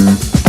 Thank you.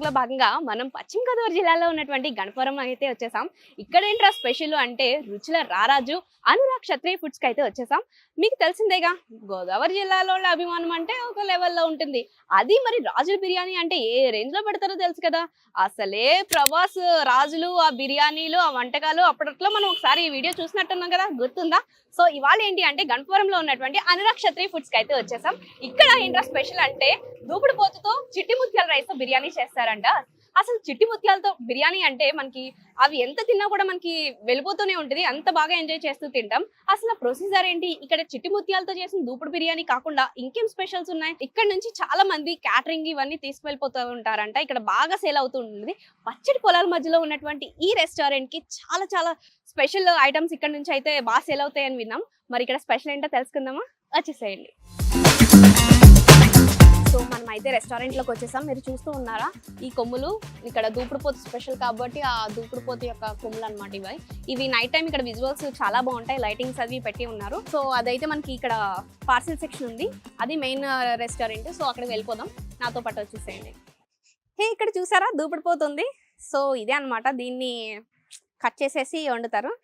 బ్లాగ్లో భాగంగా మనం పశ్చిమ గోదావరి జిల్లాలో ఉన్నటువంటి గణపురం అయితే వచ్చేసాం. ఇక్కడ ఏంట్రా స్పెషల్ అంటే రుచుల రారాజు అనురాగ్ క్షత్రియ ఫుడ్స్కి అయితే వచ్చేసాం. మీకు తెలిసిందేగా గోదావరి జిల్లాలో అభిమానం అంటే ఒక లెవెల్లో ఉంటుంది. అది మరి రాజుల బిర్యానీ అంటే ఏ రేంజ్లో పెడతారో తెలుసు కదా. అసలే ప్రభాస్ రాజులు ఆ బిర్యానీలు ఆ వంటకాలు అప్పట్లో మనం ఒకసారి ఈ వీడియో చూసినట్టున్నాం కదా. గుర్తుందా? సో ఇవాళ ఏంటి అంటే గణపురంలో ఉన్నటువంటి అనురాక్షత్రి ఫుడ్స్ అయితే వచ్చేసాం. ఇక్కడ ఏంటో స్పెషల్ అంటే దూపుడు పోతుతో చిట్టి ముత్యాల రైస్ బిర్యానీ చేస్తారంట. అసలు చిట్టి ముత్యాలతో బిర్యానీ అంటే మనకి అవి ఎంత తిన్నా కూడా మనకి వెళ్ళిపోతూనే ఉంటుంది. అంత బాగా ఎంజాయ్ చేస్తూ తింటాం. అసలు ప్రొసీజర్ ఏంటి? ఇక్కడ చిట్టి ముత్యాలతో చేసిన దూపుడు బిర్యానీ కాకుండా ఇంకేం స్పెషల్స్ ఉన్నాయి? ఇక్కడ నుంచి చాలా మంది క్యాటరింగ్ ఇవన్నీ తీసుకువెళ్ళిపోతూ ఉంటారంట. ఇక్కడ బాగా సేల్ అవుతూ ఉంటుంది. పచ్చడి పొలాల మధ్యలో ఉన్నటువంటి ఈ రెస్టారెంట్కి చాలా చాలా స్పెషల్ ఐటమ్స్ ఇక్కడ నుంచి అయితే బాగా సేల్ అవుతాయని విన్నాం. మరి ఇక్కడ స్పెషల్ ఏంటో తెలుసుకుందామా? వచ్చేసేయండి. సో మనం అయితే రెస్టారెంట్లోకి వచ్చేసాం. మీరు చూస్తూ ఉన్నారా ఈ కొమ్ములు? ఇక్కడ దూపుడుపోతు స్పెషల్ కాబట్టి ఆ దూపుడుపోతు యొక్క కొమ్ములు అనమాట ఇవి. ఇవి నైట్ టైం ఇక్కడ విజువల్స్ చాలా బాగుంటాయి. లైటింగ్స్ అవి పెట్టి ఉన్నారు. సో అదైతే మనకి ఇక్కడ పార్సిల్ సెక్షన్ ఉంది. అది మెయిన్ రెస్టారెంట్ సో అక్కడికి వెళ్ళిపోదాం. నాతో పాటు వచ్చేసేయండి. హే ఇక్కడ చూసారా? దూపుడుపోతుంది సో ఇదే అన్నమాట. దీన్ని కట్ చేసేసి వండుతారు.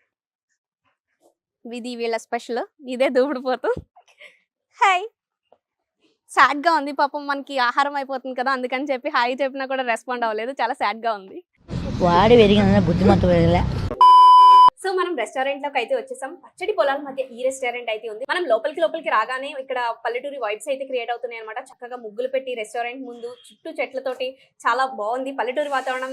ఇది వీళ్ళ స్పెషల్ ఇదే దూపుడుపోతు. హాయ్ సాడ్గా ఉంది పాపం మనకి ఆహారం అయిపోతుంది కదా అందుకని చెప్పి హాయ్ చెప్పినా కూడా రెస్పాండ్ అవ్వలేదు. చాలా సాడ్గా ఉంది. వాడి పెరిగిన బుద్ధిమంత పెరగలే. సో మనం రెస్టారెంట్లోకి అయితే వచ్చేసాం. పచ్చడి పొలాల మధ్య ఈ రెస్టారెంట్ అయితే ఉంది. మనం లోపలికి లోపలికి రాగానే ఇక్కడ పల్లెటూరి వైబ్స్ అయితే క్రియేట్ అవుతున్నాయి అనమాట చక్కగా ముగ్గులు పెట్టి రెస్టారెంట్ ముందు చుట్టూ చెట్లతోటి చాలా బాగుంది. పల్లెటూరి వాతావరణం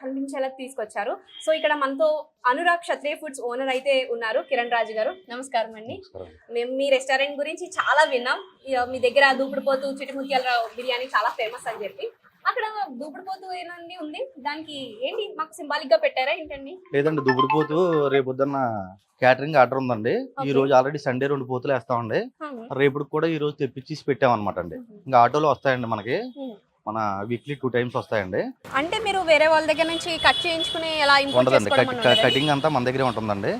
కనిపించేలా తీసుకొచ్చారు. సో ఇక్కడ మనతో అనురాగ్ క్షత్రియ ఫుడ్స్ ఓనర్ అయితే ఉన్నారు కిరణ్ రాజు గారు. నమస్కారం అండి. మేము మీ రెస్టారెంట్ గురించి చాలా విన్నాం. మీ దగ్గర దూపుడు పోతు చిటిముత్యాల బిర్యానీ చాలా ఫేమస్ అని చెప్పి. అక్కడ దూపుడు పోతు ఏనండి ఉంది. దానికి ఏంటి? మాకు సింబాలిక్గా పెట్టారా ఏంటండి? లేదండి దుబ్బుడు పోతు రేపు పొద్దున్న క్యాటరింగ్ ఆర్డర్ ఉందండి. ఈ. రోజు ఆల్రెడీ సండే రెండు పోతులు వేస్తామండి. రేపు కూడా ఈ రోజు తెప్పించి పెట్టామన్నమాట అండి. ఇంకా ఆటోలో వస్తాయండి మనకి. మన వీక్లీ టూ టైమ్స్ వస్తాయండి. అంటే మీరు వేరే వాళ్ళ దగ్గర నుంచి కట్ చేయించుకుని ఎలా ఉండదండి? కటింగ్ అంతా మన దగ్గరే ఉంటుందండి.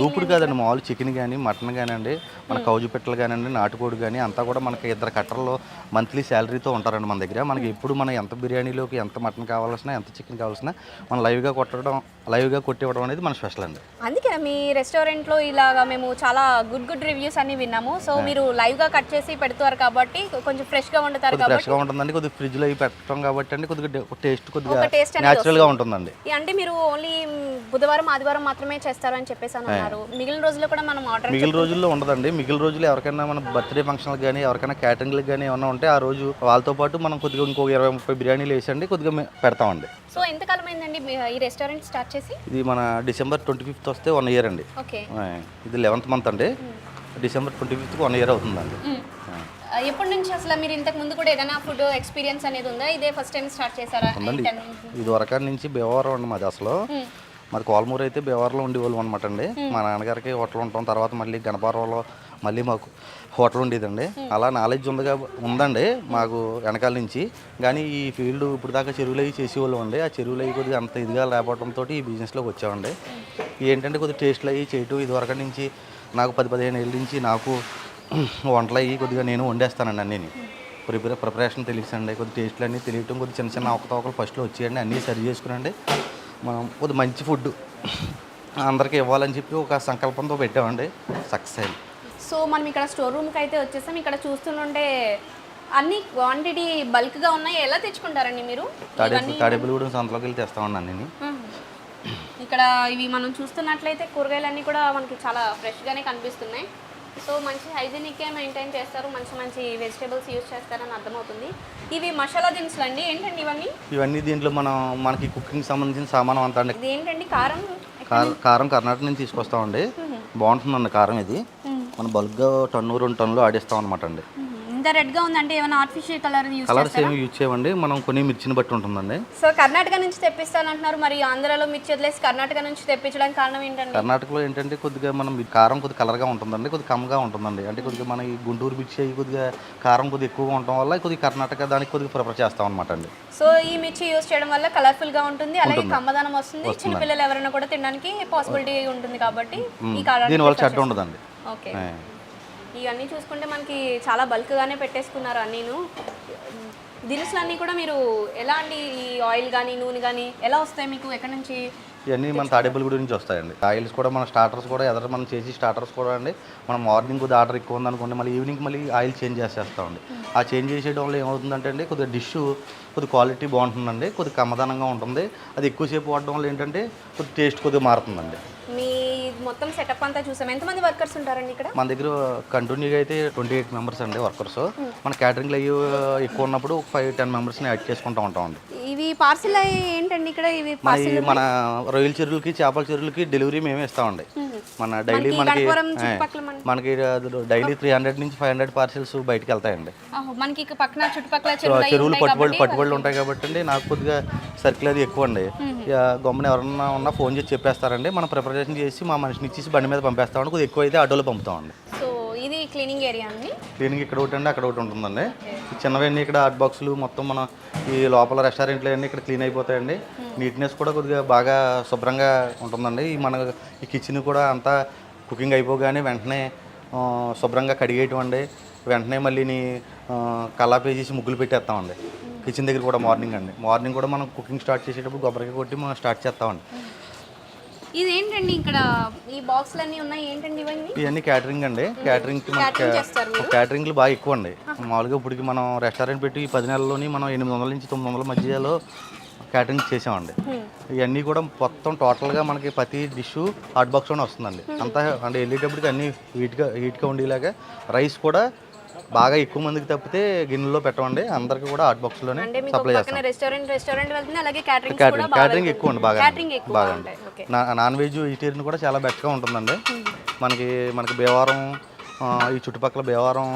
దూపుడు కాదండి. మామూలు చికెన్ కానీ మటన్ కానివ్వండి మన Hmm. కౌజు పెట్టలు కానివ్వండి నాటుకోడి కానీ అంతా కూడా మనకి ఇద్దరు కట్టర్లో మంత్లీ శాలరీతో ఉంటారండి మన దగ్గర. మనకి ఎప్పుడు మనం ఎంత బిర్యానీలోకి ఎంత మటన్ కావాల్సిన ఎంత చికెన్ కావాల్సిన మనం లైవ్గా కొట్టడం లైవ్గా కొట్టివ్వడం అనేది మన స్పెషల్ అండి. అందుకే మీ రెస్టారెంట్లో ఇలాగా మేము చాలా గుడ్ గుడ్ రివ్యూస్ అన్ని విన్నాము. సో మీరు లైవ్గా కట్ చేసి పెడతారు కాబట్టి కొంచెం ఫ్రెష్గా వండుతారు కొద్దిగా కాబట్టి ఫ్రెష్గా ఉంటుందండి కొద్దిగా ఫ్రిడ్జ్లో అవి పెట్టడం కాబట్టి అండి కొద్దిగా టేస్ట్ కొద్దిగా టేస్ట్ న్యాచురల్గా వస్తుంది. ఉంటుందండి. అంటే మీరు ఓన్లీ బుధవారం ఆదివారం మాత్రమే చేస్తారు అని చెప్పేసి అని అన్నారు. మిగిలిన రోజుల్లో కూడా మనం ఆర్డర్ మిగిలిన రోజుల్లో ఉండదండి. మిగిలిన రోజులు ఎవరికైనా మన బర్త్డే ఫంక్షన్లకు కానీ ఎవరికైనా క్యాటరింగ్లకు కానీ ఏమైనా ఉంటే ఆ రోజు వాళ్ళతో పాటు మనం కొద్దిగా ఇంకో ఇరవై ముప్పై బిర్యానీలు వేసండి కొద్దిగా పెడతామండి. సో ఎంతకాలం అయిందండి మీ- ఈ రెస్టారెంట్ స్టార్ట్ చేసి? ఇది మన డిసెంబర్ ట్వంటీ ఫిఫ్త్ వస్తే వన్ ఇయర్ అండి. ఇది లెవెంత్ మంత్ అండి. డిసెంబర్ ట్వంటీ ఫిఫ్త్కి వన్ ఇయర్ అవుతుందండి. ఎప్పటి నుంచి అసలు మీరు ఇంతకు ముందు కూడా ఏదైనా ఫుడ్ ఎక్స్పీరియన్స్ అనేది ఉందా? ఇదే ఫస్ట్ టైం స్టార్ట్ చేశారా? ఉందండి? ఇది వరకా నుంచి భీమవరం అండి మాది అసలు. మ్మ్. మాది కోలమూరు అయితే భీమవరంలో ఉండేవాళ్ళం అనమాట అండి. మా నాన్నగారికి హోటల్ ఉంటాం తర్వాత మళ్ళీ గణపవరంలో మళ్ళీ మాకు హోటల్ ఉండేదండి. అలా నాలెడ్జ్ ఉంది కాబ- ఉందండి మాకు వెనకాల నుంచి. కానీ ఈ ఫీల్డ్ ఇప్పుడు దాకా చెరువులు అవి చేసేవాళ్ళం అండి. ఆ చెరువులు అవి కొద్దిగా అంత ఇదిగా లేకపోవడంతో ఈ బిజినెస్లోకి వచ్చామండి. ఏంటంటే కొద్దిగా టేస్ట్లు అవి చేయటం ఇది వరకు నుంచి నాకు పది పదిహేను ఏళ్ళ నుంచి నాకు వంటలు అవి కొద్దిగా నేను వండేస్తానండి అన్నీ ప్రిపేర్ ప్రిపరేషన్ తెలియసండి కొద్ది టేస్ట్లు అన్నీ తెలియటం కొద్ది చిన్న చిన్న అవకతవకలు ఫస్ట్లో వచ్చేయండి అన్నీ సరి చేసుకునండి. మనం కొద్ది మంచి ఫుడ్ అందరికీ ఇవ్వాలని చెప్పి ఒక సంకల్పంతో పెట్టామండి. సక్సెస్ అయింది. సో మనం ఇక్కడ స్టోర్ రూమ్కి అయితే వచ్చేసాం. ఇక్కడ చూస్తుంటే అన్ని క్వాంటిటీ బల్క్గా ఉన్నాయి. ఎలా తెచ్చుకుంటారండి మీరు? తాడేపు తాడేపులు సంతలోకి వెళ్ళి తెస్తామండి అన్నీ మ్మ్. ఇక్కడ ఇవి మనం చూస్తున్నట్లయితే కూరగాయలు అన్నీ కూడా మనకి చాలా ఫ్రెష్గానే కనిపిస్తున్నాయి. సో మంచి హైజీనిక్గా మెయింటైన్ చేస్తారు మంచి మంచి వెజిటేబుల్స్ యూజ్ చేస్తారని అర్థమవుతుంది. ఇవి మసాలా దినుసులు అండి ఏంటండి ఇవన్నీ? ఇవన్నీ దీంట్లో మనం మనకి కుకింగ్ సంబంధించిన సామానం అంతా అండి. ఇది ఏంటండి కారం కారం- కారం కర్ణాటక నుంచి తీసుకొస్తామండి. బాగుంటుందండి కారం ఇది. మనం బల్క్గా టన్ను రెండు టన్నులు ఆడిస్తాం అనమాట అండి. ఇంత ఇంత రెడ్గా ఉందంటే ఏమైనా ఆర్టిఫిషియల్ కలర్ యూస్ కలర్స్ ఏమి యూజ్ చేయమండి మనం కొన్ని మిర్చిని బట్టి ఉంటుందండి. సో కర్ణాటక నుంచి తెప్పిస్తానంటున్నారు. మరి ఆంధ్రాలో మిర్చి వదిలేసి కర్ణాటక నుంచి తెప్పించడానికి కారణం ఏంటండి? కర్ణాటకలో ఏంటంటే కొద్దిగా మనం కారం కొద్దిగా కలర్గా ఉంటుందండి. కొద్దిగా కమ్మగా ఉంటుందండి. అంటే కొద్దిగా మన ఈ గుంటూరు మిర్చి అవి కొద్దిగా కారం కొద్దిగా ఎక్కువగా ఉండటం వల్ల కొద్దిగా కర్ణాటక దానికి కొద్దిగా ప్రిఫర్ చేస్తాం అనమాట అండి. సో ఈ మిర్చి యూస్ చేయడం వల్ల కలర్ఫుల్గా ఉంటుంది. అలాగే కమ్మదనం వస్తుంది. చిన్నపిల్లలు ఎవరైనా కూడా తినడానికి పాసిబిలిటీ ఉంటుంది కాబట్టి ఈ కారణం దీనివల్ల చెడ్డ ఉండదండి. ఓకే. ఇవన్నీ చూసుకుంటే మనకి చాలా బల్క్ గానే పెట్టేసుకున్నారు అన్నీను. దినుసులు అన్నీ కూడా మీరు ఎలా అండి ఈ ఆయిల్ కానీ నూనె కానీ ఎలా వస్తాయి మీకు? ఎక్కడి నుంచి ఇవన్నీ మన తాడేపల్లి నుంచి వస్తాయండి. ఆయిల్స్ కూడా మన స్టార్టర్స్ కూడా ఎదురు మనం చేసి స్టార్టర్స్ కూడా అండి. మనం మార్నింగ్ కొద్దిగా ఆర్డర్ ఎక్కువ ఉందనుకోండి మళ్ళీ ఈవినింగ్ మళ్ళీ ఆయిల్ చేంజ్ చేసేస్తామండి ఆ చేంజ్ చేసేయడం వల్ల ఏమవుతుందంటే అండి కొద్దిగా డిష్ కొద్దిగా క్వాలిటీ బాగుంటుందండి కొద్దిగా కమ్మదనంగా ఉంటుంది. అది ఎక్కువసేపు వాడడం వల్ల ఏంటంటే కొద్దిగా టేస్ట్ కొద్దిగా మారుతుందండి. మీ మొత్తం సెటప్ అంతా చూసాం. ఎంతమంది వర్కర్స్ ఉంటారండి ఇక్కడ? మన దగ్గర కంటిన్యూగా అయితే ట్వంటీ ఎయిట్ మెంబర్స్ అండి వర్కర్స్ మన క్యాటరింగ్లో అయ్యి ఎక్కువ ఉన్నప్పుడు ఒక ఫైవ్ టెన్ మెంబర్స్ని యాడ్ చేసుకుంటూ ఉంటామండి ఇవి పార్సిల్ ఏంటండి ఇక్కడ? ఇవి మన ఈ మన రొయ్యల చెరువులకి చేపల చెరువులకి డెలివరీ మేమే ఇస్తామండి. మన డైలీ మనకి మనకి డైలీ త్రీ హండ్రెడ్ నుంచి ఫైవ్ హండ్రెడ్ పార్సిల్స్ బయటికి వెళ్తాయండి. మనకి పక్కన చుట్టుపక్కల చెరువులు అయి చెరువులు ఉంటాయి పట్టుబడి కాబట్టి పట్టుబడులు ఉంటాయి కాబట్టి అండి. నాకు కొద్దిగా సర్కిల్ అది ఎక్కువ అండి. ఇక గమ్మున ఎవరన్నా ఉన్నా ఫోన్ చేసి చెప్పేస్తారండి. మనం ప్రిపరేషన్ చేసి మా మనిషిని ఇచ్చేసి బండి మీద పంపేస్తామండి. కొద్దిగా ఎక్కువ అయితే ఆటోలో పంపుతామండి. సో ఇది క్లీనింగ్ ఏరియా అండి? క్లీనింగ్ ఇక్కడ ఒకటి అండి అక్కడ ఒకటి ఉంటుందండి. ఈ చిన్నవన్నీ ఇక్కడ హాట్ బాక్సులు మొత్తం మన ఈ లోపల రెస్టారెంట్లు అన్నీ ఇక్కడ క్లీన్ అయిపోతాయండి. నీట్నెస్ కూడా కొద్దిగా బాగా శుభ్రంగా ఉంటుందండి. ఈ మన ఈ కిచెన్ కూడా అంతా కుకింగ్ అయిపోగానే వెంటనే శుభ్రంగా కడిగేయటం అండి. వెంటనే మళ్ళీ నీ కల్లాపే చేసి ముగ్గులు పెట్టేస్తామండి. కిచెన్ దగ్గర కూడా మార్నింగ్ అండి. మార్నింగ్ కూడా మనం కుకింగ్ స్టార్ట్ చేసేటప్పుడు కొబ్బరికాయ కొట్టి మనం స్టార్ట్ చేస్తామండి. ఇది ఏంటండి ఇక్కడ ఈ బాక్స్లు అన్నీ ఉన్నాయి? ఏంటండి ఇవన్నీ? ఇవన్నీ క్యాటరింగ్ అండి. మీరు? క్యాటరింగ్లు బాగా ఎక్కువ అండి మామూలుగా ఇప్పటికి మనం రెస్టారెంట్ పెట్టి ఈ పది నెలల్లోని మనం ఎనిమిది వందల నుంచి తొమ్మిది వందల మధ్యలో క్యాటరింగ్ చేసామండి. ఇవన్నీ కూడా మొత్తం టోటల్గా మనకి ప్రతి డిష్ హాట్ బాక్స్లోనే వస్తుందండి. అంతా అంటే వెళ్ళేటప్పటికి అన్ని హీట్గా హీట్గా ఉండేలాగా రైస్ కూడా బాగా ఎక్కువ మందికి తప్పితే గిన్నెలో పెట్టమండి. అందరికీ కూడా హాట్ బాక్స్లోనే అంటే మీకు సప్లై చేస్తాం. పక్కన రెస్టారెంట్ రెస్టారెంట్ వెళ్తుంది అలాగే క్యాటరింగ్ క్యాటరింగ్ ఎక్కువ అండి బాగా బాగా నాన్ వెజ్ వెజిటేరియన్ కూడా చాలా బెస్ట్గా ఉంటుందండి. మనకి మనకి భీమవరం ఆ, ఈ చుట్టుపక్కల భీమవరం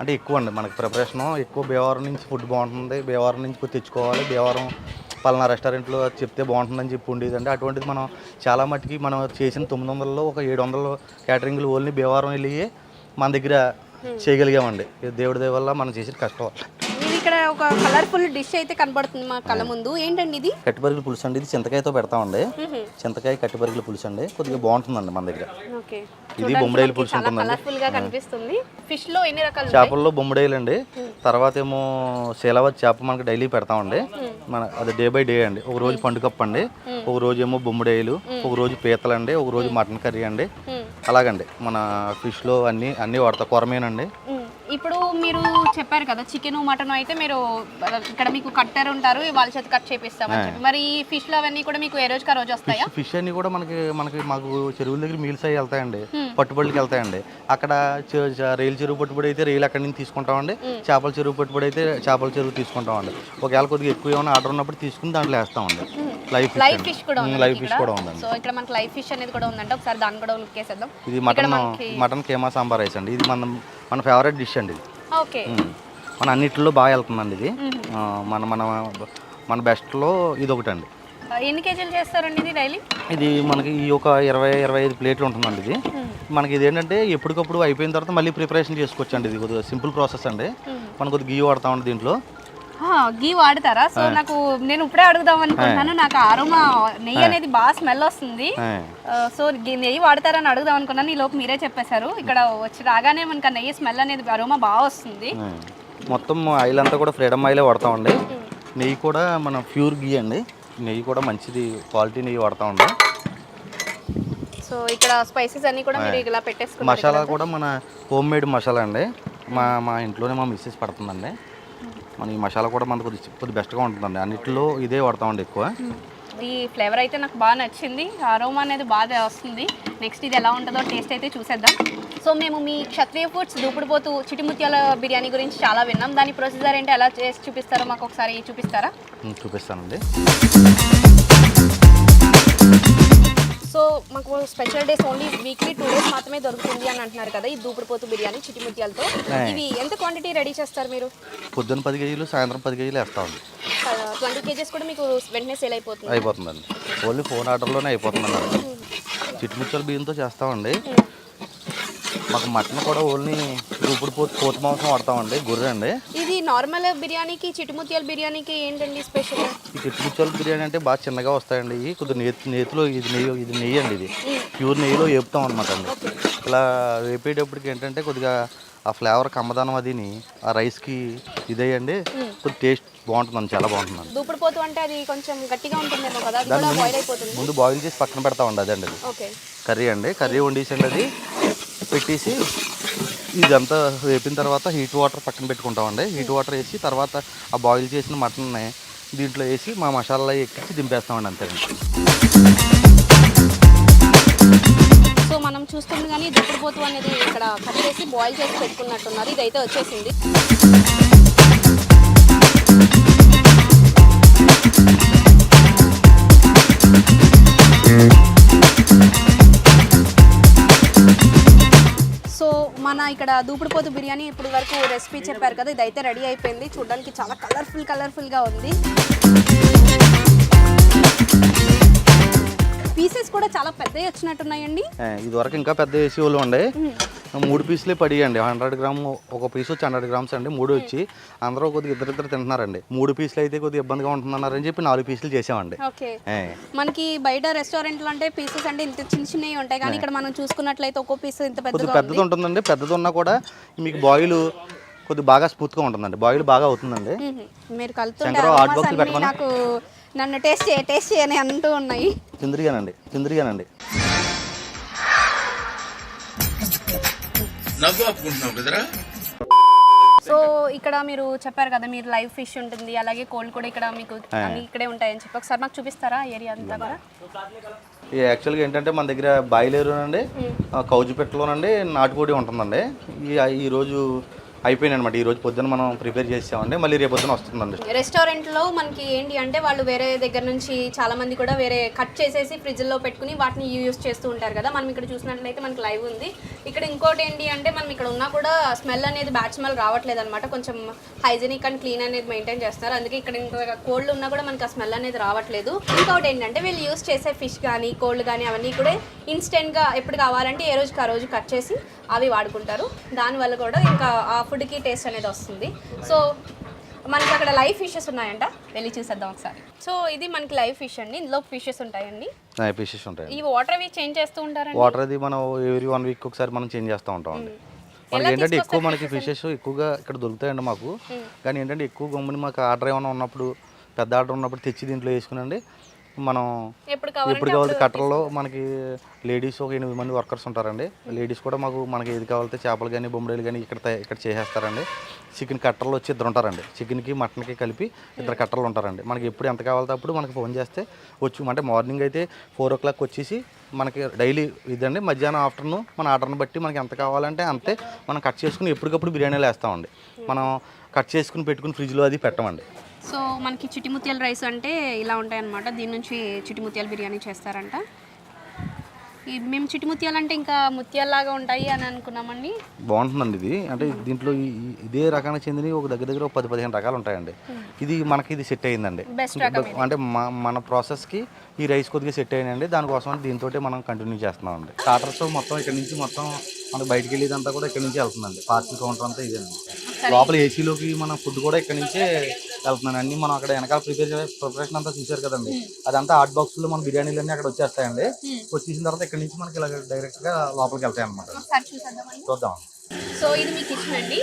అంటే ఎక్కువ అండి మనకి ప్రిపరేషను. ఎక్కువ భీమవరం నుంచి ఫుడ్ బాగుంటుంది. భీమవరం నుంచి తెచ్చుకోవాలి. భీమవరం పలానా రెస్టారెంట్లో చెప్తే బాగుంటుందని చెప్పి ఉండేదండి. అటువంటిది మనం చాలా మట్టుకి మనం చేసిన తొమ్మిది వందలలో ఒక ఏడు వందలు క్యాటరింగ్లు ఓన్లీ భీమవరం వెళ్ళి మన దగ్గర చేయగలిగామండి దేవుడి దయ వల్ల మనం చేసిన కష్టం వల్ల. ఇది ఇక్కడ ఒక కలర్ఫుల్ డిష్ అయితే కనబడుతుంది మా కళ్ళ ముందు. ఏంటండి ఇది? కట్టిపరుగుల పులుసు అండి. ఇది చింతకాయతో పెడతామండి. చింతకాయ కట్టిపరుగుల పులుసు అండి. కొద్దిగా బాగుంటుందండి మన దగ్గర. ఇది బొమ్మడాయిల పులుసు చాలా ఉంటుందండి. కలర్ఫుల్గా కనిపిస్తుంది. ఫిష్లో ఎన్ని రకాలు? చేపల్లో బొమ్మడేలు అండి. తర్వాత ఏమో శీలవత్ చేప మనకి డైలీ పెడతామండి. మన అది డే బై డే అండి. ఒక రోజు పండుగప్ప అండి. ఒక రోజు ఏమో బొమ్మడేలు. ఒక రోజు పీతలు అండి. ఒక రోజు మటన్ కర్రీ అండి. అలాగండి. మన ఫిష్లో అన్నీ అన్నీ వాడతాం. కొరమేనండి. ఇప్పుడు మీరు చెప్పారు కదా చికెన్ మటన్ అయితే మీరు ఇక్కడ మీకు కట్టర్ ఉంటారు వాళ్ళ చేత కట్ చేపిస్తామని చెప్పి. మరి ఈ ఫిష్లో అవన్నీ కూడా మీకు ఏ రోజుకి ఆ రోజు వస్తాయా? ఫిష్ అన్నీ కూడా మనకి మనకి మాకు చెరువుల దగ్గర మీల్స్ అవి వెళ్తాయండి. పట్టుబడికి వెళ్తాయండి. అక్కడ రైలు చెరువు పట్టుబడి అయితే రైలు అక్కడి నుంచి తీసుకుంటామండి. చేపల చెరువు పట్టుబడి అయితే చేపల చెరువు తీసుకుంటామండి. ఒకవేళ కొద్దిగా ఎక్కువ ఏమైనా ఆర్డర్ ఉన్నప్పుడు తీసుకుని దాంట్లో వేస్తామండి. లైవ్ లైవ్ ఫిష్ కూడా ఉంది లైవ్ ఫిష్ కూడా ఉందండి. సో ఇక్కడ మనకి లైవ్ ఫిష్ అనేది కూడా ఉందంటే ఒకసారి దాన్ని కూడా లుక్ ఇది mutton mutton keema sambar rice అండి. ఇది మన మన ఫేవరెట్ డిష్ అండి ఇది. ఓకే. మన అన్నిటిలో బాగా వెళ్తుందండి ఇది. మన మన మన బెస్ట్లో ఇది ఒకటి అండి ఎన్ని కేజీలు చేస్తారండి ఇది డైలీ? ఇది మనకి ఈ ఒక ఇరవై ఇరవై ఐదు ప్లేట్లు ఉంటుందండి ఇది. మనకి ఇది ఏంటంటే ఎప్పటికప్పుడు అయిపోయిన తర్వాత మళ్ళీ ప్రిపరేషన్ చేసుకోవచ్చు అండి ఇది కొద్దిగా సింపుల్ ప్రాసెస్ అండి. మనం కొద్దిగా గీ వాడతామండి దీంట్లో. గీ వాడతారా? సో నాకు నేను ఇప్పుడే అడుగుదాం అనుకుంటున్నాను. నాకు ఆరోమా నెయ్యి అనేది బాగా స్మెల్ వస్తుంది. సో గీ నెయ్యి వాడతారని అడుగుదాం అనుకున్నాను. ఈ లోపు మీరే చెప్పేశారు. ఇక్కడ వచ్చి రాగానే మనకి నెయ్యి స్మెల్ అనేది అరోమా బాగా వస్తుంది. మొత్తం ఆయిల్ అంతా కూడా ఫ్రీడమ్ ఆయిలే వాడతామండి. నెయ్యి కూడా మన ప్యూర్ గీ అండి. నెయ్యి కూడా మంచిది క్వాలిటీ నెయ్యి వాడతామండి సో ఇక్కడ స్పైసెస్ అన్ని కూడా మీరు ఇలా పెట్టేసుకున్నారు మసాలా కూడా మన హోమ్ మేడ్ మసాలా అండి. మా మా ఇంట్లోనే మా మిస్సెస్ పడుతుందండి. మన ఈ మసాలా కూడా మనకు కొద్ది కొద్ది బెస్ట్గా ఉంటుందండి. అన్నిటిలో ఇదే వాడతామండి ఎక్కువ. ఈ ఫ్లేవర్ అయితే నాకు బాగా నచ్చింది. అరోమా అనేది బాగా వస్తుంది. నెక్స్ట్ ఇది ఎలా ఉంటుందో టేస్ట్ అయితే చూసేద్దాం. సో మేము మీ క్షత్రియ ఫుడ్స్ దూపుడుపోతూ చిటిముత్యాల బిర్యానీ గురించి చాలా విన్నాం. దాని ప్రొసీజర్ ఏంటి ఎలా చేసి చూపిస్తారో మాకు ఒకసారి చూపిస్తారా? చూపిస్తానండి. మాకు special days only weekly two days మాత్రమే దొరుకుతుంది అని అంటున్నారు కదా ఈ దూపుడుపోతు బిర్యానీ చిటిముత్యాలతో. ఇవి ఎంత క్వాంటిటీ రెడీ చేస్తారు మీరు? పొద్దున్న పది కేజీలు సాయంత్రం పది కేజీలు వేస్తామండి ట్వంటీ కేజెస్ కూడా మీకు వెంటనే సేల్ అయిపోతుంది. అయిపోతుందండి. ఓన్లీ ఫోన్ ఆర్డర్లోనే అయిపోతుందండి చిట్టుముచ్చల బియ్యంతో చేస్తామండి మాకు మటన్ కూడా ఓన్లీ ఇప్పుడు పోతు పోతు మాంసం వాడతామండి గుర్రె అండి. ఇది నార్మల్ బిర్యానీకి చిటిముత్యాల బిర్యానీకి ఏంటండి స్పెషల్? ఈ చిట్టుముచ్చల బిర్యానీ అంటే బాగా చిన్నగా వస్తాయండి. ఇవి కొద్దిగా నేతి నేతిలో ఇది నెయ్యి ఇది నెయ్యి అండి ఇది. ప్యూర్ నెయ్యిలో వేపుతాం అనమాట అండి. ఇలా వేపేటప్పటికి ఏంటంటే కొద్దిగా ఆ ఫ్లేవర్ కమ్మదనం అదిని ఆ రైస్కి ఇదేయండి కొద్ది టేస్ట్ బాగుంటుందండి చాలా బాగుంటుందండి. దూపుడుపోతు అంటే అది కొంచెం గట్టిగా ఉంటుందేమో కదా అది దాని కూడా ముందు- బాయిల్ అయిపోతుంది. ముందు బాయిల్ చేసి పక్కన పెడతామండి అదండి అది. ఓకే. కర్రీ అండి కర్రీ వండేసండి అది. పెట్టేసి ఇదంతా వేపిన తర్వాత హీట్ వాటర్ పక్కన పెట్టుకుంటామండి. హీట్ వాటర్ వేసి తర్వాత ఆ బాయిల్ చేసిన మటన్ని దీంట్లో వేసి మా మసాలా ఎక్కించి దింపేస్తామండి అంతేనండి. సో మనం చూస్తుంది కానీ దుప్పుడుపోతు అనేది ఇక్కడ కట్ చేసి బాయిల్ చేసి పెట్టుకున్నట్టున్నారు. ఇదైతే వచ్చేసింది. సో మన ఇక్కడ దూపుడుపోతు బిర్యానీ ఇప్పుడు వరకు రెసిపీ చెప్పారు కదా ఇదైతే రెడీ అయిపోయింది. చూడడానికి చాలా కలర్ఫుల్ కలర్ఫుల్గా ఉంది. పీసెస్ కూడా చాలా పెద్దవి వచ్చినట్టున్నాయండి. ఏ, ఇదివరకు ఇంకా పెద్ద వేసి వాళ్ళు ఉండే మూడు పీసులే పడియండి. హండ్రెడ్ గ్రామ్ ఒక పీస్ వచ్చి హండ్రెడ్ గ్రామ్స్ అండి. మూడు వచ్చి అందరూ కొద్దిగా ఇద్దరు ఇద్దరు తింటున్నారండి. మూడు పీసులు అయితే కొద్దిగా ఇబ్బందిగా ఉంటుందన్నారని చెప్పి నాలుగు పీసులు చేసామండి. మనకి బయట రెస్టారెంట్లో అంటే పీసెస్ అంటే ఇంత చిన్న చిన్నవి ఉంటాయి. కానీ ఇక్కడ మనం చూసుకున్నట్లయితే ఒక్కో పీస్ ఇంత పెద్దగా పెద్దది ఉంటుందండి. పెద్దది ఉన్నా కూడా మీకు బాయిల్ కొద్దిగా బాగా స్మూత్గా ఉంటుందండి. బాయిల్ బాగా అవుతుందండి. మీరు కలుతుంటే? నాకు నన్ను టేస్ట్ చేయ టేస్ట్ చేయని అంటూ ఉన్నాయి. చిందిరిగానండి చిందిరిగానండి నవ్వు ఆపుకుంటున్నావు కదరా? సో ఇక్కడ మీరు చెప్పారు కదా మీరు లైవ్ ఫిష్ ఉంటుంది అలాగే కోల్డ్ కూడా ఇక్కడ మీకు అన్ని ఇక్కడే ఉంటాయని చెప్పి. ఒకసారి మాకు చూపిస్తారా ఏరియా అంతా కూడా? ఈ యాక్చువల్గా ఏంటంటే మన దగ్గర బాయిలేరునండి కౌజుపెట్టలోనండి నాటుకోడి ఉంటుందండి. ఈ ఈ రోజు అయిపోయింది అనమాట ఈ రోజు పొద్దున్న మనం ప్రిపేర్ చేసామండి. మళ్ళీ రేపు పొద్దున వస్తుందండి. రెస్టారెంట్లో మనకి ఏంటి అంటే వాళ్ళు వేరే దగ్గర నుంచి చాలా మంది కూడా వేరే కట్ చేసేసి ఫ్రిడ్జ్లో పెట్టుకుని వాటిని యూజ్ చేస్తూ ఉంటారు కదా. మనం ఇక్కడ చూసినట్లయితే మనకి లైవ్ ఉంది. ఇక్కడ ఇంకోటి ఏంటి అంటే మనం ఇక్కడ ఉన్నా కూడా స్మెల్ అనేది బ్యాడ్ స్మెల్ రావట్లేదు అనమాట కొంచెం హైజీనిక్ అండ్ క్లీన్ అనేది మెయింటైన్ చేస్తున్నారు. అందుకే ఇక్కడ ఇంకా కోల్డ్ ఉన్నా కూడా మనకి ఆ స్మెల్ అనేది రావట్లేదు. ఇంకోటి ఏంటంటే వీళ్ళు యూజ్ చేసే ఫిష్ కానీ కోల్డ్ కానీ అవన్నీ కూడా ఇన్స్టెంట్గా ఎప్పుడు కావాలంటే ఏ రోజుకి ఆ రోజు కట్ చేసి అవి వాడుకుంటారు. దానివల్ల కూడా ఇంకా ఆ ఫుడ్కి టేస్ట్ అనేది వస్తుంది. సో మనకి అక్కడ లైవ్ ఫిషెస్ ఉన్నాయంట. వెళ్ళి చూసేద్దాం ఒకసారి. సో ఇది మనకి లైవ్ ఫిష్ అండి. ఇందులో ఫిషెస్ ఉంటాయండి. పీసెస్ ఉంటాయండి. ఈ వాటర్ అవి చేంజ్ చేస్తూ ఉంటారండి? వాటర్ అది మనం ఎవ్రీ వన్ వీక్ ఒకసారి మనం చేంజ్ చేస్తూ ఉంటామండి మనకి ఏంటంటే ఎక్కువ మనకి ఫిషెస్ ఎక్కువగా ఇక్కడ దొరుకుతాయండి మాకు. కానీ ఏంటంటే ఎక్కువ గమ్ముని మాకు ఆర్డర్ ఏమైనా ఉన్నప్పుడు పెద్ద ఆర్డర్ ఉన్నప్పుడు తెచ్చి దీంట్లో వేసుకునండి మనం ఎప్పుడు కావాలంటే కావాలి కట్టర్లో మనకి లేడీస్ ఒక ఎనిమిది మంది వర్కర్స్ ఉంటారండి. లేడీస్ కూడా మాకు మనకి ఏది కావాలితే చేపలు కానీ బొమ్మడీలు కానీ ఇక్కడ ఇక్కడ చేసేస్తారండి. చికెన్ కట్టర్లు వచ్చి ఇద్దరు ఉంటారండి. చికెన్కి మటన్కి కలిపి ఇద్దరు కట్టర్లు ఉంటారండి. మనకి ఎప్పుడు ఎంత కావాలితే అప్పుడు మనకి ఫోన్ చేస్తే వచ్చి. అంటే మార్నింగ్ అయితే ఫోర్ ఓ క్లాక్ వచ్చేసి మనకి డైలీ ఇదండి. మధ్యాహ్నం ఆఫ్టర్నూన్ మన ఆర్డర్ని బట్టి మనకి ఎంత కావాలంటే అంతే మనం కట్ చేసుకుని ఎప్పటికప్పుడు బిర్యానీలు వేస్తామండి. మనం కట్ చేసుకుని పెట్టుకుని ఫ్రిడ్జ్లో అది పెట్టమండి. సో మనకి చిటిముత్యాల రైస్ అంటే ఇలా ఉంటాయి అనమాట దీని నుంచి చిటిముత్యాల బిర్యానీ చేస్తారంట. మేము చిటిముత్యాలు అంటే ఇంకా ముత్యాల్లాగా ఉంటాయి అని అనుకున్నామండి. బాగుంటుందండి ఇది. అంటే దీంట్లో ఇదే రకానికి చెందినవి ఒక దగ్గర దగ్గర ఒక పది పదిహేను రకాలు ఉంటాయండి. ఇది మనకి ఇది సెట్ అయ్యిందండి బెస్ట్ రకం. అంటే మన ప్రాసెస్కి ఈ రైస్ కొద్దిగా సెట్ అయ్యిందండి దానికోసం దీంతో మనం కంటిన్యూ చేస్తున్నామండి. స్టార్టర్స్ మొత్తం ఇక్కడ నుంచి మొత్తం మనకి బయటికి వెళ్ళేదంతా కూడా ఇక్కడ నుంచి వెళ్తుందండి. పార్సిల్ కౌంటర్ అంతా ఇదండి లోపల ఏసీలోకి మన ఫుడ్ కూడా ఇక్కడ నుంచే వెళ్తున్నాను అన్ని మనం అక్కడ వెనకాల ప్రిపేర్ ప్రిపరేషన్ అంతా చూసారు కదండి. అదంతా హాట్ బాక్స్లో మన బిర్యానీలు అన్ని అక్కడ వచ్చేస్తాయండి. వచ్చేసిన తర్వాత ఇక్కడ నుంచి మనకి ఇలా డైరెక్ట్గా లోపలికి వెళ్తాయి అనమాట చూద్దాం. సో ఇది మీకు కిచెన్ అండి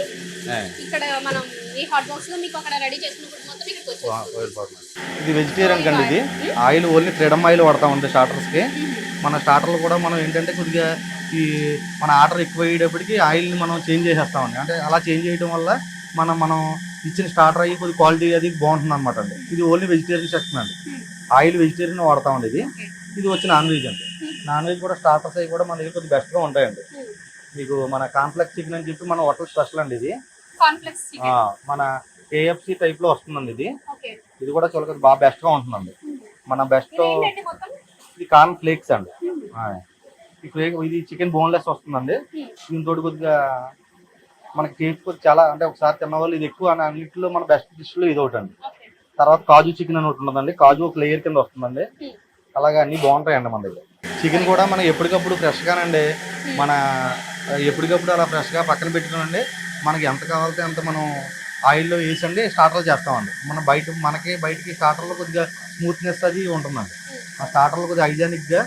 ఇక్కడ మనం ఈ హాట్ బాక్స్లో మీకు అక్కడ రెడీ చేసిన ఫుడ్ మొత్తం ఇక్కడికి వచ్చేస్తుంది. ఇది వెజిటేరియన్ కండి ఇది. ఆయిల్ ఓన్లీ ఫ్రీడమ్ ఆయిల్ వాడతామండి స్టార్టర్స్కి మన స్టార్టర్లు కూడా మనం ఏంటంటే కొద్దిగా ఈ మన ఆర్డర్ ఎక్కువ అయ్యేటప్పటికి ఆయిల్ని మనం చేంజ్ చేసేస్తామండి అంటే అలా చేంజ్ చేయడం వల్ల మనం మనం ఇచ్చిన స్టార్టర్ అయ్యి కొద్ది క్వాలిటీ అది బాగుంటుంది అనమాట అండి. ఇది ఓన్లీ వెజిటేరియన్ సెక్షన్ అండి. ఆయిల్ వెజిటేరియన్ వాడతామండి ఇది. ఇది వచ్చి నాన్ వెజ్ అండి. నాన్ వెజ్ కూడా స్టార్టర్స్ అవి కూడా మన దగ్గర కొద్దిగా బెస్ట్గా ఉంటాయండి. మీకు మన కాంప్లెక్స్ చికెన్ అని చెప్పి మన హోటల్ స్పెషల్ అండి ఇది. మన కేఎఫ్సి టైప్లో వస్తుందండి ఇది. ఇది కూడా చాలా బాగా బెస్ట్గా ఉంటుందండి. మన బెస్ట్ ఇది కార్న్ ఫ్లేక్స్ అండి. ఇది చికెన్ బోన్లెస్ వస్తుందండి. దీంతో కొద్దిగా మనకి టేస్ట్ చాలా అంటే ఒకసారి తిన్న వాళ్ళు ఇది ఎక్కువ అని అన్నింటిలో మన బెస్ట్ డిష్లో ఇది ఒకటి అండి తర్వాత కాజు చికెన్ అని ఒకటి ఉంటుందండి. కాజు ఒక లేయర్ కింద వస్తుందండి. అలాగే అన్ని బాగుంటాయండి మన దగ్గర. చికెన్ కూడా మనం ఎప్పటికప్పుడు ఫ్రెష్గానండి మన ఎప్పటికప్పుడు అలా ఫ్రెష్గా పక్కన పెట్టుకునండి. మనకి ఎంత కావాలితే అంత మనం ఆయిల్లో వేసండి స్టార్టర్లు చేస్తామండి. మన బయట మనకి బయటికి స్టార్టర్లో కొద్దిగా స్మూత్నెస్ అది ఉంటుందండి. ఆ స్టార్టర్లు కొద్దిగా హైజానిక్గా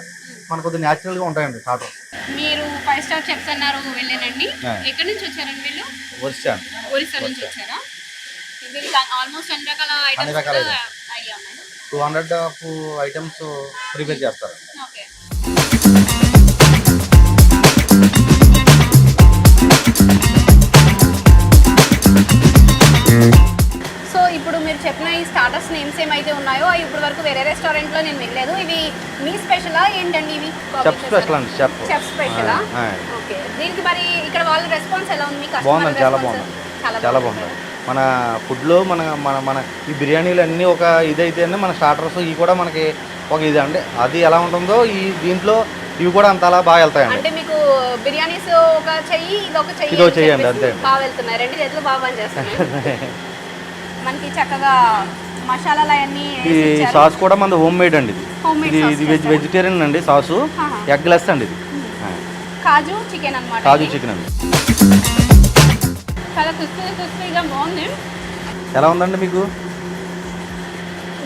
మనకు కొద్దిగా న్యాచురల్గా ఉంటాయండి స్టార్టర్ మీరు ఫైవ్ స్టార్ చెప్స్ అన్నారు వెళ్ళానండి. ఎక్కడి నుంచి వచ్చారండి వీళ్ళు? వచ్చాను ఒరిస్సా నుంచి వచ్చారా? ఆల్మోస్ట్ అన్ని రకాల items two hundred of items prepare చేస్తారు. ఓకే. సో ఇప్పుడు మీరు చెప్పిన ఈ స్టార్టర్స్ నేమ్స్ ఏమైతే ఉన్నాయో అవి ఇప్పుడు వరకు వేరే రెస్టారెంట్లో నేను వెళ్ళలేదు ఇవి మీ స్పెషలా ఏంటండి ఇవి? చెఫ్ స్పెషల్ అండి చెఫ్ చెఫ్ స్పెషలా. ఓకే. దీనికి మరి ఇక్కడ వాళ్ళ రెస్పాన్స్ ఎలా ఉంది? మీ customer బాగుందండి చాలా? బాగుంది. చాలా బాగుంది. బాగుంది. మన ఫుడ్లో మన మన మన ఈ బిర్యానీలు అన్నీ ఒక ఇదైతే మన స్టార్టర్స్ ఇవి కూడా మనకి ఒక ఇది అండి అది ఎలా ఉంటుందో ఈ దీంట్లో ఇవి కూడా అంత అలా బాగా వెళ్తాయండి. అంటే మీకు బిర్యానీస్ ఒక చెయ్యి ఇది ఒక చెయ్యి ఇదో చెయ్యి అండి, అంతే. బాగా వెళ్తున్నాయి. రెండు చేతులు బాగా పనిచేస్తున్నాయి మనకి చక్కగా మసాలాలు అవన్నీ సాస్ కూడా మన హోమ్ మేడ్ అండి ఇది. ఇది వెజ్? వెజిటేరియన్ అండి సాసు. ఎగ్ లెస్ అండి ఇది. కాజు చికెన్ అన్నమాట కాజు. చికెన్ అండి. చాలా క్రిస్పీ క్రిస్పీగా బాగుంది. ఎలా ఉందండి మీకు?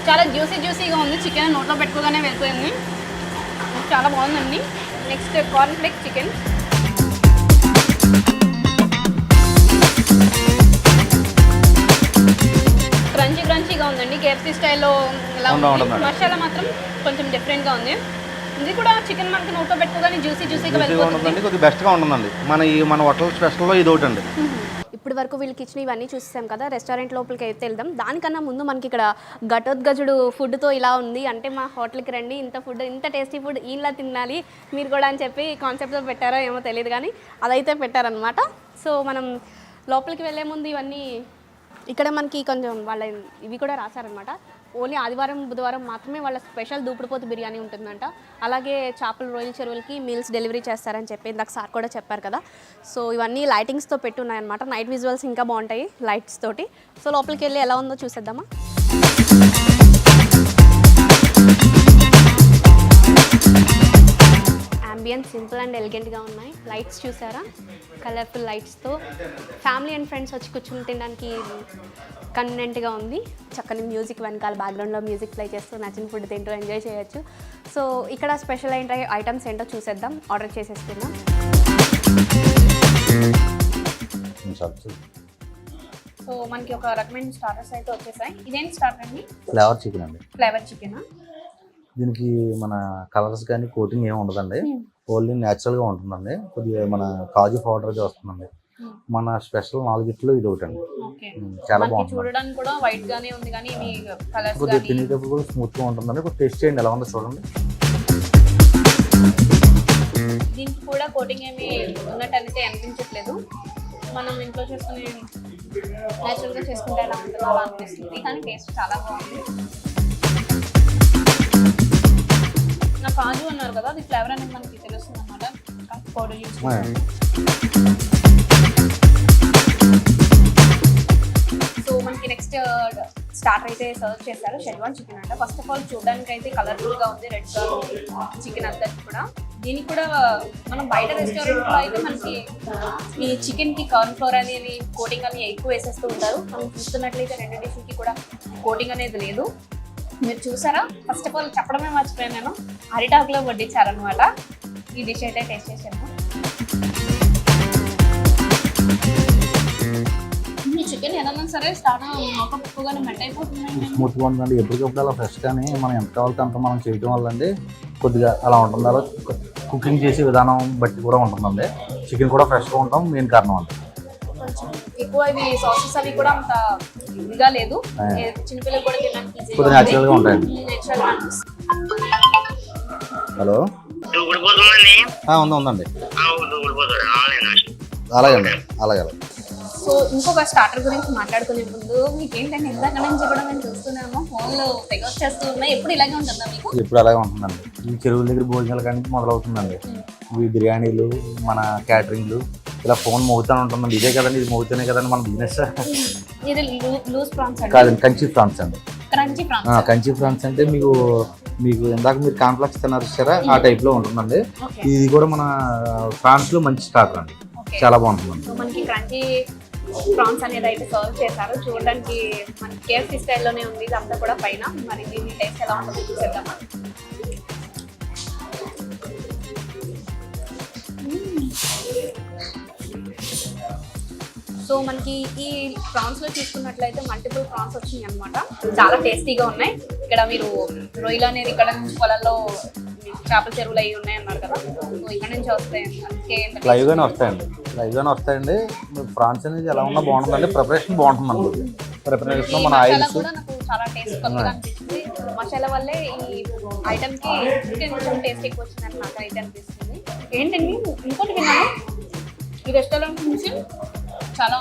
చాలా జ్యూసీ జ్యూసీగా ఉంది. చికెన్ నోట్లో పెట్టుకోగానే వెళ్ళిపోయింది. చాలా బాగుందండి. Next corn flake chicken. Crunchy క్రంచీగా ఉందండి. కేఎఫ్సీ స్టైల్లో ఇలా ఉందా. మసాలా మాత్రం కొంచెం డిఫరెంట్గా ఉంది. ఇది కూడా చికెన్ మనకి నోట్లో పెట్టుకోగానే జ్యూసీ జ్యూసీగా వెళ్ళిపోతుంది. కొద్దిగా బెస్ట్గా ఉంటుందండి. మన ఈ మన హోటల్ స్పెషల్లో ఇది ఒకటి అండి ఇప్పుడు వరకు వీళ్ళకి ఇచ్చిన ఇవన్నీ చూసాం కదా రెస్టారెంట్ లోపలికి అయితే వెళ్దాం. దానికన్నా ముందు మనకి ఇక్కడ ఘటోద్గజుడు ఫుడ్తో ఇలా ఉంది. అంటే మా హోటల్కి రండి ఇంత ఫుడ్ ఇంత టేస్టీ ఫుడ్ ఇలా తినాలి మీరు కూడా అని చెప్పి కాన్సెప్ట్తో పెట్టారో ఏమో తెలియదు కానీ అదైతే పెట్టారనమాట సో మనం లోపలికి వెళ్ళే ముందు ఇవన్నీ ఇక్కడ మనకి కొంచెం వాళ్ళ ఇవి కూడా రాశారనమాట ఓన్లీ ఆదివారం బుధవారం మాత్రమే వాళ్ళ స్పెషల్ దూపుడుపోతు బిర్యానీ ఉంటుందంట. అలాగే చేపల రొయ్యల చెరువులకి మీల్స్ డెలివరీ చేస్తారని చెప్పి ఇందాక సార్ కూడా చెప్పారు కదా. సో ఇవన్నీ లైటింగ్స్తో పెట్టున్నాయన్నమాట. నైట్ విజువల్స్ ఇంకా బాగుంటాయి లైట్స్ తోటి. సో లోపలికి వెళ్ళి ఎలా ఉందో చూసేద్దామా? అంబియన్స్ సింపుల్ అండ్ ఎలిగెంట్గా ఉన్నాయి. లైట్స్ చూసారా? కలర్ఫుల్ లైట్స్తో ఫ్యామిలీ అండ్ ఫ్రెండ్స్ వచ్చి కూర్చుని తినడానికి కన్వీనెంట్గా ఉంది. చక్కని మ్యూజిక్ వెనకాల బ్యాక్గ్రౌండ్లో మ్యూజిక్ ప్లే చేస్తూ నచ్చిన ఫుడ్ తింటూ ఎంజాయ్ చేయొచ్చు. సో ఇక్కడ స్పెషల్ ఏంటో ఐటమ్స్ ఏంటో చూసేద్దాం. ఆర్డర్ చేసేసుకుందాం. సో మనకి ఒక రకమైన స్టార్టర్స్ అయితే వచ్చేసాయి. ఇదేం స్టార్టర్ అండి? ఫ్లేవర్ చికెన్ అండి. ఫ్లేవర్ చికెన్ దీనికి మన కలర్స్ కానీ కోటింగ్ ఏమి ఉండదండి. ఓన్లీ న్యాచురల్గా ఉంటుందండి. కొద్దిగా మన కాజు పౌడర్ వస్తుందండి. మన స్పెషల్ నాలుగిట్లో ఇది ఒకటి అండి ఓకే చాలా బాగుంటుంది. కొద్దిగా తినేటప్పుడు కూడా స్మూత్గా ఉంటుందండి. కొద్దిగా టేస్ట్ చేయండి. ఎలా ఉందో చూడండి. దీనికి కూడా కోటింగ్ ఏమి ఉన్నట్టు అయితే అనిపించట్లేదు. మనం ఇంట్లో చేసుకునే న్యాచురల్గా చేసుకుంటే ఎలా ఉంటుందో అలా అనిపిస్తుంది. కానీ టేస్ట్ చాలా బాగుంది. నా కాజు అన్నారు కదా అది ఫ్లేవర్ అనేది మనకి తెలుస్తుంది అనమాట పౌడర్ యూస్ సో మనకి నెక్స్ట్ స్టార్టర్ అయితే సర్వ్ చేశారు షెల్వాన్ చికెన్ అంట. ఫస్ట్ ఆఫ్ ఆల్ చూడడానికి అయితే కలర్ఫుల్గా ఉంది రెడ్ చికెన్ అంతా కూడా. దీనికి కూడా మనం బయట రెస్టారెంట్లో అయితే మనకి ఈ చికెన్కి కార్న్ ఫ్లోర్ అనేది కోటింగ్ అని ఎక్కువ వేసేస్తూ ఉంటారు. మనం చూస్తున్నట్లయితే రెండు డిష్కి కూడా కోటింగ్ అనేది లేదు. మీరు చూసారా? ఫస్ట్ ఆఫ్ ఆల్ చెప్పడమే మర్చిపోయాను నేను. అరిటాకులో వడ్డించారనమాట ఈ డిష్ అయితే టేస్ట్ ఈ చికెన్ ఏదన్నా సరే మెట్ అయిపోతుందండి. ఎప్పటికప్పుడు అలా ఫ్రెష్ గానే మనం ఎంత కావాలంటే అంత మనం చేయడం వల్ల అండి కొద్దిగా అలా ఉంటుంది? అలా కుకింగ్ చేసే విధానం బట్టి కూడా ఉంటుందండి. చికెన్ కూడా ఫ్రెష్గా ఉంటాం మెయిన్ కారణం అండి. ఎక్కువ ఇవి సాసెస్ అవి కూడా అంత ఇదిగా లేదు. చిన్నపిల్లలు కూడా తినడానికి కొద్దిగా ఉంటాయండి. హలో. ఉంది ఉందండి. అలాగే అండి అలాగే అలాగే. సో ఇంకొక స్టార్టర్ గురించి మాట్లాడుకునే ముందు మీకు ఏంటంటే ఇందాక నుంచి కూడా మేము చూస్తున్నాము? ఫోన్లో తెగ వచ్చేస్తూ ఉన్నాయి. ఎప్పుడు ఇలాగే ఉంటుందా మీకు? ఎప్పుడు అలాగే ఉంటుందండి. ఈ చెరువుల దగ్గర భోజనాల కానీ మొదలవుతుందండి. ఈ బిర్యానీలు మన క్యాటరింగ్లు ఇలా ఫోన్ మోగుతూనే ఉంటుందండి. ఇదే కదండి ఇది మోగుతూనే కదండి మన బిజినెస్. ఇది లూజ్ ప్రాన్స్ కాదండి కంచి ఫ్రాన్స్ అండి. క్రంచీ ఆ, ప్రాన్స్ కంచి ఫ్రాన్స్ అంటే మీకు మీకు ఇందాక మీరు కాంప్లెక్స్ తిన్నారు చూసారా? ఆ టైప్లో ఉంటుందండి. ఓకే ఇది కూడా మన ఫ్రాన్స్లో మంచి స్టార్టర్ అండి. చాలా బాగుంటుందండి. మనకి క్రంచీ ప్రాన్స్ అనేది అయితే సర్వ్ చేశారు. చూడడానికి మనకి కేఎఫ్సీ స్టైల్లోనే ఉంది. ఇదంతా కూడా పైన. మరి దీని టేస్ట్ ఎలా ఉంటుందో చూసేద్దాం. సో మనకి ఈ ప్రాన్స్లో చూసుకున్నట్లయితే మల్టిపుల్ ప్రాన్స్ వచ్చినాయి అనమాట చాలా టేస్టీగా ఉన్నాయి. ఇక్కడ మీరు రొయ్యలు అనేది ఇక్కడ నుంచి పొలాల్లో చేపల చెరువులు అవి ఉన్నాయి అన్నారు కదా. సో ఇక్కడ నుంచి వస్తాయి అందుకే ఎంత లైవ్ గానే వస్తాయండి. లైవ్ గానే వస్తాయండి ఫ్రాన్స్ అనేది ఎలా ఉన్నా బాగుంటుందండి. ప్రిపరేషన్ బాగుంటుంది మనకి. ప్రిపరేషన్ మన ఆయిల్స్ చాలా టేస్ట్ కొత్తగా అనిపిస్తుంది. మసాలా వల్లే ఈ ఐటమ్కి ఇంకా కొంచెం టేస్ట్ ఎక్కువ వచ్చిందని నాకు అయితే అనిపిస్తుంది. ఏంటండి? ఇంకోటి విన్నాను. ఈ రెస్టారెంట్ నుంచి చాలా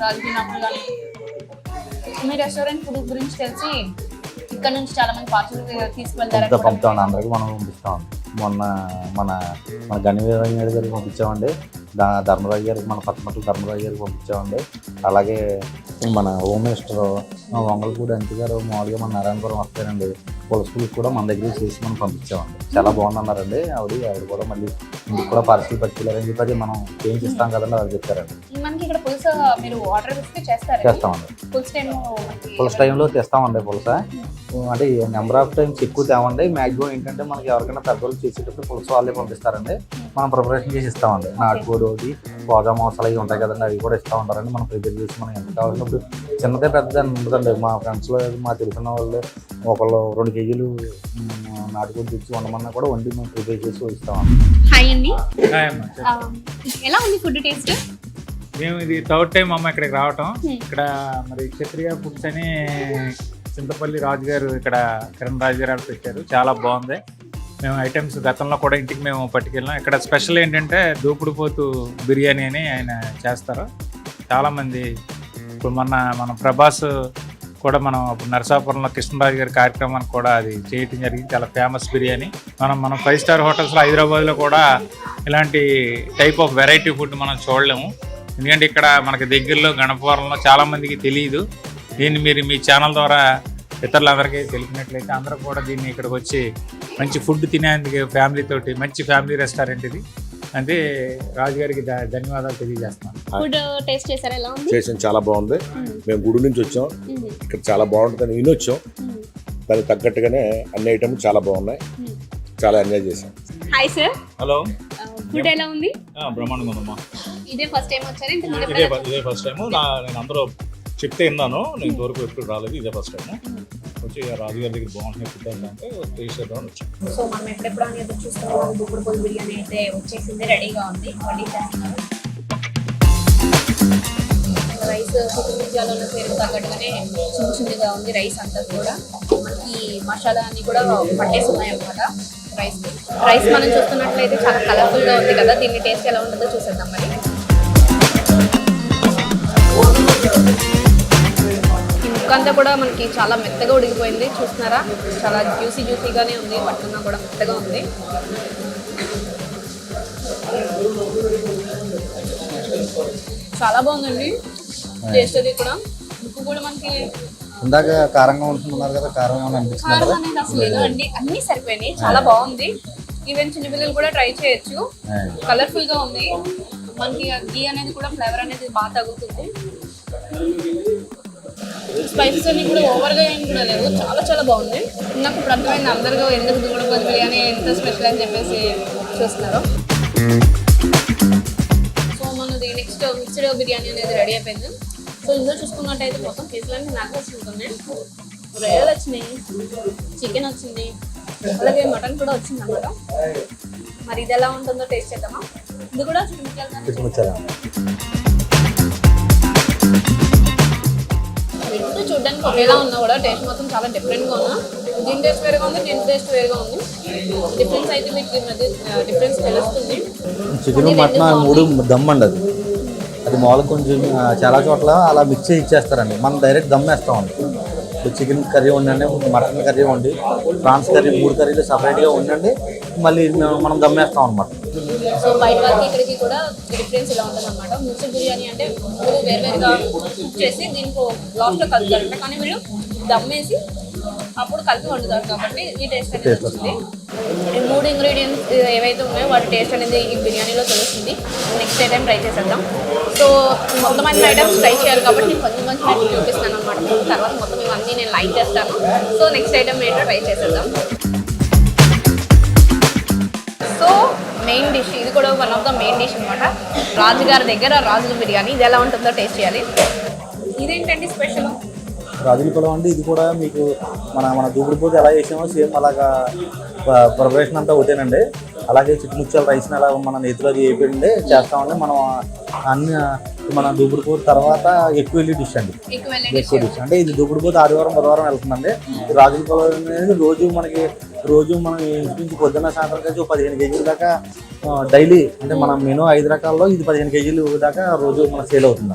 రాజకీయ కానీ. మీ రెస్టారెంట్ ఫుడ్ గురించి తెలిసి ఇక్కడ నుంచి చాలా మంది పార్సల్ పంపుతా పంపుతామండి అందరికి మనం మొన్న మన మన గనివీరయ్య గారికి పంపించామండి. దా ధర్మరాజు గారికి మన పచ్చమట్ల ధర్మరాజు గారికి పంపించామండి. అలాగే మన హోమ్ మినిస్టర్ వంగలపూడి అంటి గారు మామూలుగా మన నారాయణపురం వస్తారండి. పులసపులకు కూడా మన దగ్గర చేసి మనం పంపించామండి. చాలా బాగుందన్నారండి. ఆవిడ ఆవిడ కూడా మళ్ళీ ఇంటికి కూడా పార్సల్ పట్టుకెళ్ళారని చెప్పి అది మనం చేంజ్ ఇస్తాం కదండి వాళ్ళు చెప్పారండి. మనకి ఇక్కడ పులుసు మీరు ఆర్డర్ ఇస్తే చేస్తారు చేస్తామండి. పులస టైంలో తెస్తామండి పులస. అంటే నెంబర్ ఆఫ్ టైమ్స్ ఎక్కువ తేవండి. మ్యాక్సిమం ఏంటంటే మనకి ఎవరికైనా పెద్దవాళ్ళు చేసేటప్పుడు పులస వాళ్ళే పంపిస్తారండి. మనం ప్రిపరేషన్ చేసి ఇస్తామండి. నాటుకోడి ఒకటి పోగా మోసాలు అవి ఉంటాయి కదండి అవి కూడా ఇస్తూ ఉంటారండి. మనం ప్రిపేర్ చేసి మనం ఎంత కావాల్సినప్పుడు చిన్నదే పెద్దది అని ఉండదండి మా ఫ్రెండ్స్లో మా తెలిసిన వాళ్ళు ఒకళ్ళు రెండు కేజీలు నాటుకోడి తెచ్చి వండమన్నా కూడా వండి మేము ప్రిపేర్ చేసి ఇస్తామండి. హాయ్ అండి. ఎలా ఉంది ఫుడ్ టేస్ట్? మేము ఇది థర్డ్ టైం అమ్మ ఇక్కడికి రావటం. ఇక్కడ మరి క్షత్రియ ఫుడ్స్ అని చింతపల్లి రాజు గారు ఇక్కడ కిరణ్ రాజు గారు పెట్టారు. చాలా బాగుంది. మేము ఐటమ్స్ గతంలో కూడా ఇంటికి మేము పట్టుకెళ్ళాం. ఇక్కడ స్పెషల్ ఏంటంటే దూకుడు పోతు బిర్యానీ అని ఆయన చేస్తారు. చాలామంది ఇప్పుడు మొన్న మన ప్రభాస్ కూడా మనం అప్పుడు నరసాపురంలో కృష్ణరాజు గారి కార్యక్రమానికి కూడా అది చేయటం జరిగింది. చాలా ఫేమస్ బిర్యానీ. మనం మనం ఫైవ్ స్టార్ హోటల్స్లో హైదరాబాద్లో కూడా ఇలాంటి టైప్ ఆఫ్ వెరైటీ ఫుడ్ మనం చూడలేము. ఎందుకంటే ఇక్కడ మనకి దగ్గరలో గణపవరంలో చాలా మందికి తెలియదు దీన్ని మీరు మీ ఛానల్ ద్వారా ఇతరులందరికీ తెలిపినట్లయితే అందరూ కూడా దీన్ని ఇక్కడికి వచ్చి మంచి ఫుడ్ తినేందుకు ఫ్యామిలీ తోటి మంచి ఫ్యామిలీ రెస్టారెంట్ ఇది. అంటే రాజుగారికి ధన్యవాదాలు తెలియజేస్తున్నాను. ఫుడ్ టేస్ట్ చేశారా? ఎలా ఉంది? చేసాం చాలా బాగుంది. మేము. గుడి నుంచి వచ్చాం. ఇక్కడ చాలా బాగుంటుందని వినొచ్చాం. దానికి తగ్గట్టుగానే అన్ని ఐటమ్స్ చాలా బాగున్నాయి. చాలా ఎంజాయ్ చేసాం హాయ్ సార్ హలో ఫుడ్ ఎలా ఉంది? బ్రహ్మాండంగా ఉందమ్మా. ఇదే ఫస్ట్ టైం వచ్చారా? ఇదే ఫస్ట్ నా నేను అందరూ చెప్తే విన్నాను. నేను ఇంతవరకు ఎప్పుడు రాలేదు. ఇదే ఫస్ట్ టైము వచ్చి రాజుగారి దగ్గర బాగుంటుంది ఫుడ్ అంటే టేస్ట్ చేద్దామని వచ్చాను. సో మనం ఎప్పుడెప్పుడు అని ఎదురు చూస్తున్నాం దుప్పుడు పొలి బిర్యానీ అయితే వచ్చేసింది రెడీగా ఉంది. వడ్డించేస్తున్నారు రైస్ పేరు తగ్గట్టుగానే చిన్న చిన్నగా ఉంది రైస్ అంతా కూడా. మనకి మసాలా అన్ని కూడా పట్టేసి ఉన్నాయి అనమాట రైస్ రైస్ మనం చూస్తున్నట్లయితే చాలా కలర్ఫుల్గా ఉంది కదా. దీన్ని టేస్ట్ ఎలా ఉంటుందో చూసేద్దాం మరి. ముక్క అంతా కూడా మనకి చాలా మెత్తగా ఉడికిపోయింది. చూస్తున్నారా? చాలా జ్యూసీ జ్యూసీగానే ఉంది. పట్టుకున్నా కూడా మెత్తగా ఉంది. చాలా బాగుందండి. టేస్ట్ అది కూడా. ముక్కు కూడా మనకి ఇందాక కారంగా ఉంటున్నారు కదా కారం ఏమైనా అనిపిస్తుంది కారం అనేది అసలు లేదు అండి. అన్ని సరిపోయినాయి. చాలా బాగుంది. ఈవెన్ చిన్నపిల్లలు కూడా ట్రై చేయొచ్చు. కలర్ఫుల్గా ఉంది. మనకి గీ అనేది కూడా ఫ్లేవర్ అనేది బాగా తగ్గుతుంది స్పైసెస్ అన్ని కూడా ఓవర్గా ఏం కూడా లేవు. చాలా చాలా బాగుంది నాకు ఇప్పుడు అర్థమైంది అందరిగా ఎందుకు దుగుడుపతి బిర్యానీ ఎంత స్పెషల్ అని చెప్పేసి చూస్తున్నారు. సో మనది నెక్స్ట్ మిక్స్డ్ బిర్యానీ అనేది రెడీ అయిపోయింది. సో ఇందులో చూసుకున్నట్టయితే మొత్తం పీసులన్నీ నాకు ఉంటుంది రొయ్యలు వచ్చినాయి చికెన్ వచ్చింది అలాగే మటన్ కూడా వచ్చింది అన్నమాట. మరి ఇది ఎలా ఉంటుందో టేస్ట్ చేద్దామా? ఇది కూడా చికెన్ రెండు చూడడానికి ఒకేలా ఉన్నా కూడా టేస్ట్ మాత్రం చాలా డిఫరెంట్గా ఉన్నా. దీని టేస్ట్ వేరుగా ఉంది దీని టేస్ట్ వేరుగా ఉంది. డిఫరెన్స్ అయితే మీకు మధ్య డిఫరెన్స్ తెలుస్తుంది చికెన్ మటన్ మూడు దమ్ అండి అది. అది మామూలుగా కొంచెం చాలా చోట్ల అలా మిక్స్ చేసి ఇచ్చేస్తారండి. మనం డైరెక్ట్ దమ్ వేస్తామండి చికెన్ కర్రీ ఉండండి మటన్ కర్రీ వండి ప్రాన్స్ కర్రీ మూడు కర్రీలు సపరేట్గా ఉండండి. మళ్ళీ మనం దమ్ వేస్తాం అనమాట సో బయట వాళ్ళకి ఇక్కడికి కూడా డిఫరెన్స్ ఇలా ఉంటుంది అనమాట ముస్లిం బిర్యానీ అంటే మీరు వేరువేరుగా కుక్ చేసి దీనికి లాస్ట్లో కలుపుతారంట కానీ మీరు దమ్మేసి అప్పుడు కలిపి వండుతారు కాబట్టి ఈ టేస్ట్ అనేది వస్తుంది. ఈ మూడు ఇంగ్రీడియంట్స్ ఏవైతే ఉన్నాయో వాటి టేస్ట్ అనేది ఈ బిర్యానీలో తెలుస్తుంది. నెక్స్ట్ ఐటమ్ ట్రై చేసేద్దాం. సో మొత్తం అన్ని ఐటమ్స్ ట్రై చేయాలి కాబట్టి నేను కొంచెం కొంచెం అయితే చూపిస్తాను అనమాట తర్వాత మొత్తం ఇవన్నీ నేను లైక్ చేస్తాను. సో నెక్స్ట్ ఐటమ్ ఏంటో ట్రై చేసేద్దాం. సో మెయిన్ డిష్ ఇది కూడా one of the main dish అనమాట రాజుగారి దగ్గర రాజుల బిర్యానీ ఇది ఎలా ఉంటుందో టేస్ట్ చేయాలి. ఇదేంటండి స్పెషల్ రాజుల పొలం అంటే ఇది కూడా మీకు మన మన దూకుడుపోతే ఎలా చేసామో సేమ్ అలాగా ప్రిపరేషన్ అంతా ఒకటేనండి. అలాగే చిట్టుముచ్చాల రైస్ని అలా మన నేతిలో అది వేపండి చేస్తామండి. మనం అన్ని మన దూకుడుపోతే తర్వాత ఎక్కువ వెళ్ళి డిష్ అండి. ఎక్కువ డిష్. అంటే ఇది దూకుడుపోతే ఆదివారం బుధవారం వెళ్తుందండి. రాజుల పొలం అనేది రోజు మనకి రోజు మనం ఇంచుమించు పొద్దున్న సాయంత్రం కలిసి పదిహేను కేజీల దాకా డైలీ అంటే మనం మెనూ ఐదు రకాల్లో ఇది పదిహేను కేజీలు దాకా రోజు మనకు సేల్ అవుతుంది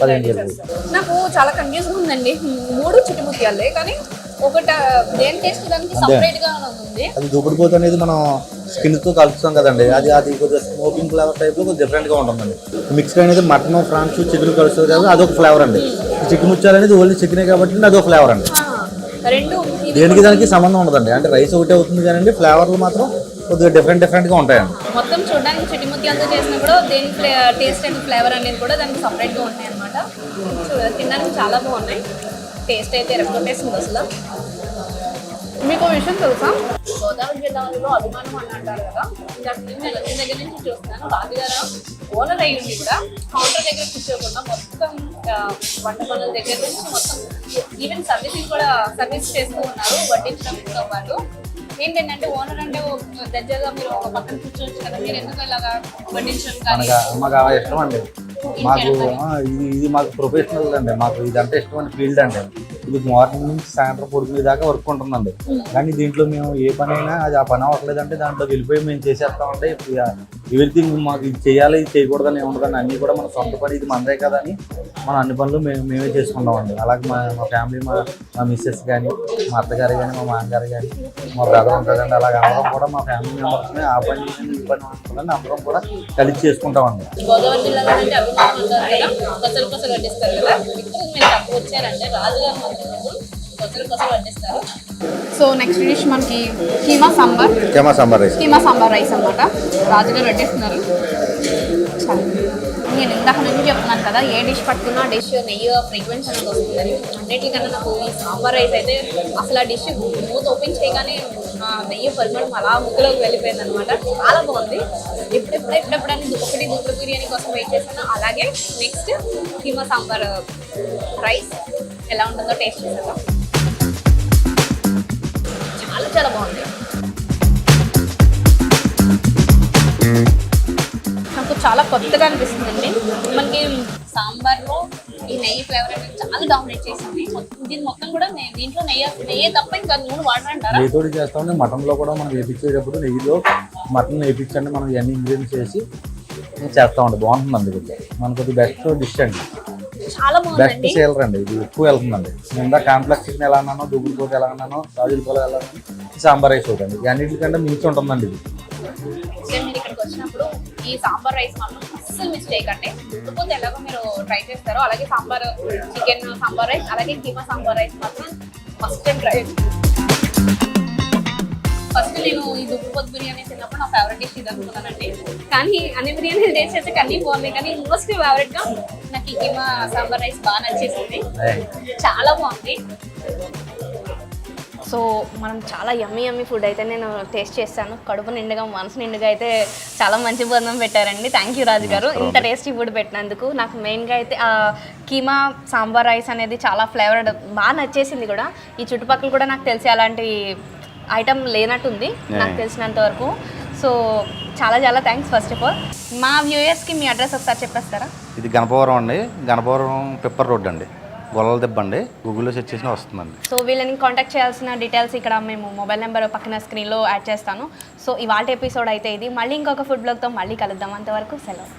పదిహేను కేజీలు. నాకు చాలా కన్ఫ్యూజ్గా ఉందండి. మూడు చిట్టుముత్యాలే కానీ ఒకట దేని టేస్ట్ దానికి సపరేట్గా ఉంది అది దూకుడుపోతు అనేది మనం స్కిన్తో కలుపుతాం కదండి. అది అది కొద్దిగా స్మోకింగ్ ఫ్లేవర్ టైప్లో డిఫరెంట్గా ఉంటుందండి. మిక్స్డ్ అనేది మటన్ ఫ్రాన్స్ చికెన్ కలుస్తుంది కదా అదొక ఫ్లేవర్ అండి. చికెన్ ముచ్చాలు అనేది ఓన్లీ చికెనే కాబట్టి అదొక ఫ్లేవర్ అండి. రెండు దేనికి దానికి సంబంధం ఉండదండి. అంటే రైస్ ఒకటే అవుతుంది కానీ ఫ్లేవర్లు మాత్రం కొద్దిగా డిఫరెంట్ డిఫరెంట్గా ఉంటాయండి. మొత్తం చూడడానికి చిట్టుముత్యాలతో చేసినా కూడా దేని టేస్ట్ అండ్ ఫ్లేవర్ అనేది కూడా దానికి సపరేట్గా ఉంటాయి అనమాట తినడానికి చాలా బాగున్నాయి. టేస్ట్ అయితే రెస్పాండేస్తుంది అసలు. మీకు విషయం తెలుసా? గోదావరి జిల్లాలో అభిమానం అని అంటారు కదా ఇంకా నేను వచ్చిన దగ్గర నుంచి చూస్తున్నాను. రాజుగారు ఓనర్ అయ్యి ఉండి కూడా కౌంటర్ దగ్గర కూర్చోకుండా మొత్తం వంట పనుల దగ్గర నుంచి మొత్తం ఈవెన్ సర్వీసింగ్ కూడా సర్వీస్ చేస్తూ ఉన్నారు వడ్డించడంతో పాటు ఏంటంటే ఓనర్ అంటే దగ్గరగా మీరు ఒక పక్కన కూర్చోవచ్చు కదా మీరు ఎందుకు ఇలాగా వడ్డించడం కానీ? మాకు ఇది ఇది మాకు ప్రొఫెషనల్ అండి. మాకు ఇదంటే ఇష్టమైన ఫీల్డ్ అండి. ఇది మార్నింగ్ నుంచి సాయంత్రం పొడుకునే దాకా వర్క్ ఉంటుందండి. కానీ దీంట్లో మేము ఏ పని అయినా అది ఆ పని అవ్వట్లేదంటే దాంట్లో వెళ్ళిపోయి మేము చేసేస్తామంటే ఎవ్రీథింగ్ మాకు ఇది చేయాలి ఇది చేయకూడదని ఉండదని అన్నీ కూడా మన సొంత పని ఇది మనదే కదా అని మన అన్ని పనులు మేము మేమే చేసుకుంటామండి. అలాగే మా మా ఫ్యామిలీ మా మా మిస్సెస్ కానీ మా అత్తగారు కానీ మా మామగారు కానీ మా బ్రదర్ ఉంటాడండి అలాగే అందరం కూడా మా ఫ్యామిలీ మెంబర్స్ని ఆ పని ఈ పని ఉంటుందని అందరం కూడా కలిసి చేసుకుంటామండి. గోదావరి జిల్లాలో అంటే అభిమానులు ఉంటారు కదా కొసలు కొసలు వడ్డిస్తారు కదా. ఇప్పుడు మీరు తక్కువ వచ్చారంటే రాజుగారు సో నెక్స్ట్ డిష్ మనకి కీమా సాంబార్. కేమా సాంబార్ రైస్. కీమా సాంబార్ రైస్ అన్నమాట. రాజుగారు వడ్డిస్తున్నారు. నేను ఇందాక నుంచి చెప్తున్నాను కదా ఏ డిష్ పట్టుకున్నా డిష్ నెయ్యి ఫ్రీక్వెన్స్ అనేది వస్తుందని. అన్నిటికన్నా నాకు ఈ సాంబార్ రైస్ అయితే అసలు ఆ డిష్ మూత ఓపెన్ చేయగానే నెయ్యి పరిమళం అలా ముక్కలోకి వెళ్ళిపోయింది అనమాట చాలా బాగుంది. ఎప్పుడెప్పుడు ఎప్పుడెప్పుడని ఒకటి గుంటూరు బిర్యానీ కోసం వెయిట్ చేశాను. అలాగే నెక్స్ట్ కీమా సాంబార్ రైస్. ఎలా ఉంటుందో టేస్ట్ చేసేద్దాం. చాలా చాలా బాగుంది. నాకు చాలా కొత్తగా అనిపిస్తుందండి. మనకి సాంబార్లో ఈ నెయ్యి ఫ్లేవర్ అనేది చాలా డామినేట్ చేసింది. దీని మొత్తం కూడా దీంట్లో నెయ్యి నెయ్యి తప్ప ఇంకా నూనె వాడరంటారా? నెయ్యితోటి చేస్తామండి. మటన్లో కూడా మనం వేపించేటప్పుడు నెయ్యిలో మటన్ వేపించండి. మనం ఇవన్నీ ఇంగ్రీడియంట్స్ వేసి చేస్తామండి బాగుంటుందండి ఇది మనకు బెస్ట్ డిష్ అండి. చాలా బెస్ట్ సేలర్ అండి. ఇది ఎక్కువ వెళ్తుందండి. నేను కాంప్లెక్స్ చికెన్ ఎలా అన్నానో పోతే ఎలా అన్నానో రాజుల ఎలా అన్నానో సాంబార్ రైస్ ఒకటండి ఇది అన్నిటికంటే మించి ఉంటుందండి ఇది. మీరు ఇక్కడికి వచ్చినప్పుడు ఈ సాంబార్ రైస్ మాత్రం అస్సలు మిస్ చేయకండి. లేకపోతే ఎలాగో మీరు ట్రై చేస్తారో అలాగే సాంబార్ చికెన్ సాంబార్ రైస్ అలాగే కీమా సాంబార్ రైస్ మాత్రం ఫస్ట్ ట్రై ఫస్ట్ నేను ఈ దుబ్బుపోతు బిర్యానీ తిన్నప్పుడు నా డిష్ ఇది అనుకున్నానండి కానీ అన్ని బిర్యానీలు టేస్ట్ చేస్తే అన్ని బాగున్నాయి. కానీ మోస్ట్ ఫేవరెట్గా నాకు ఈ కీమా సాంబార్ రైస్ బాగా నచ్చేసింది. చాలా బాగుంది. సో మనం చాలా యమ్మీ యమ్మీ ఫుడ్ అయితే నేను టేస్ట్ చేస్తాను. కడుపు నిండుగా మనసు నిండుగా అయితే చాలా మంచి బంధం పెట్టారండి. థ్యాంక్ యూ రాజు గారు. ఇంత టేస్టీ ఫుడ్ పెట్టినందుకు నాకు మెయిన్గా అయితే ఆ కీమా సాంబార్ రైస్ అనేది చాలా ఫ్లేవర్ బాగా నచ్చేసింది కూడా. ఈ చుట్టుపక్కల కూడా నాకు తెలిసి అలాంటి ఐటమ్ లేనట్టుంది. నాకు తెలిసినంత వరకు. సో చాలా చాలా థ్యాంక్స్ ఫస్ట్ ఆఫ్ ఆల్ మా వ్యూయర్స్కి మీ అడ్రస్ ఒకసారి చెప్పేస్తారా? ఇది గణపవరం అండి. గణపవరం పెప్పర్ రోడ్ అండి. గొల్లల దెబ్బ అండి. గూగుల్లో సెర్చ్ చేసినా వస్తుందండి. సో వీళ్ళని కాంటాక్ట్ చేయాల్సిన డీటెయిల్స్ ఇక్కడ మేము మొబైల్ నెంబర్ పక్కన స్క్రీన్లో యాడ్ చేస్తాను. సో ఇవాళ ఎపిసోడ్ అయితే ఇది. మళ్ళీ ఇంకొక ఫుడ్ బ్లాగ్తో మళ్ళీ కలుద్దాం. అంతవరకు సెలవు.